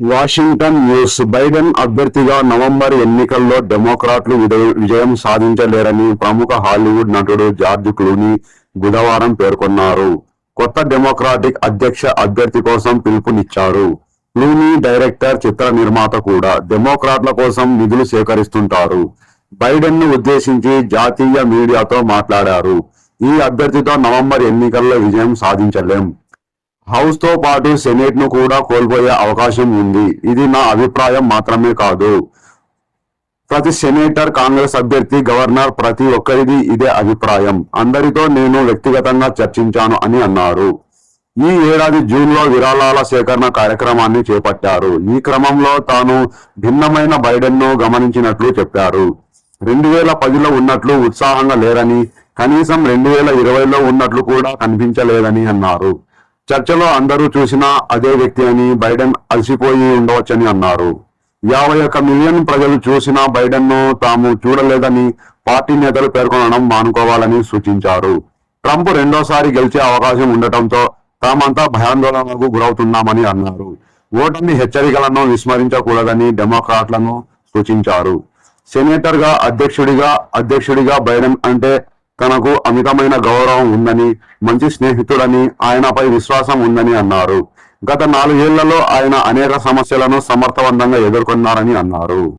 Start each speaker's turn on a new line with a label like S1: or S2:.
S1: Washington news. Biden అభ్యర్థిగా November ఎన్నికల్లో డెమోక్రాట్లు విజయం సాధించలేరని ప్రముఖ హాలీవుడ్ నటుడు జార్జ్ క్లూనీ బుధవారం పేర్కొన్నారు. కొత్త డెమోక్రాటిక్ అధ్యక్ష అభ్యర్థి కోసం పిలుపునిచ్చారు. క్లూనీ డైరెక్టర్ చిత్ర నిర్మాత కూడా డెమోక్రాట్ల కోసం నిధులు సేకరిస్తుంటారు. బైడెన్ను ఉద్దేశించి జాతీయ మీడియాతో మాట్లాడారు. ఈ అభ్యర్థితో నవంబర్ ఎన్నికల్లో విజయం సాధించలేం. హౌస్తో పాటు సెనేట్ను కూడా కోల్పోయే అవకాశం ఉంది. ఇది నా అభిప్రాయం మాత్రమే కాదు. ప్రతి సెనేటర్ కాంగ్రెస్ అభ్యర్థి గవర్నర్ ప్రతి ఒక్కరిది ఇదే అభిప్రాయం. అందరితో నేను వ్యక్తిగతంగా చర్చించాను అని అన్నారు. ఈ ఏడాది జూన్లో విరాళాల సేకరణ కార్యక్రమాన్ని చేపట్టారు. ఈ క్రమంలో తాను భిన్నమైన బైడెన్ను గమనించినట్లు చెప్పారు. రెండు వేల పదిలో ఉన్నట్లు ఉత్సాహంగా లేరని కనీసం రెండు వేల ఇరవైలో ఉన్నట్లు కూడా కనిపించలేదని అన్నారు. చర్చలో అందరూ చూసినా అదే వ్యక్తి అని బైడెన్ అలసిపోయి ఉండవచ్చని అన్నారు. యాభై ఒక్క మిలియన్ ప్రజలు చూసినా బైడెన్ను తాము చూడలేదని పార్టీ నేతలు పేర్కొనడం మానుకోవాలని సూచించారు. ట్రంప్ రెండోసారి గెలిచే అవకాశం ఉండటంతో తామంతా భయాందోళనకు గురవుతున్నామని అన్నారు. ఓటమి హెచ్చరికలను విస్మరించకూడదని డెమోక్రాట్లను సూచించారు. సెనేటర్గా అధ్యక్షుడిగా అధ్యక్షుడిగా బైడెన్ అంటే తనకు అమితమైన గౌరవం ఉందని మంచి స్నేహితుడని ఆయనపై విశ్వాసం ఉందని అన్నారు. గత నాలుగేళ్ళలో ఆయన అనేక సమస్యలను సమర్థవంతంగా ఎదుర్కొన్నారని అన్నారు.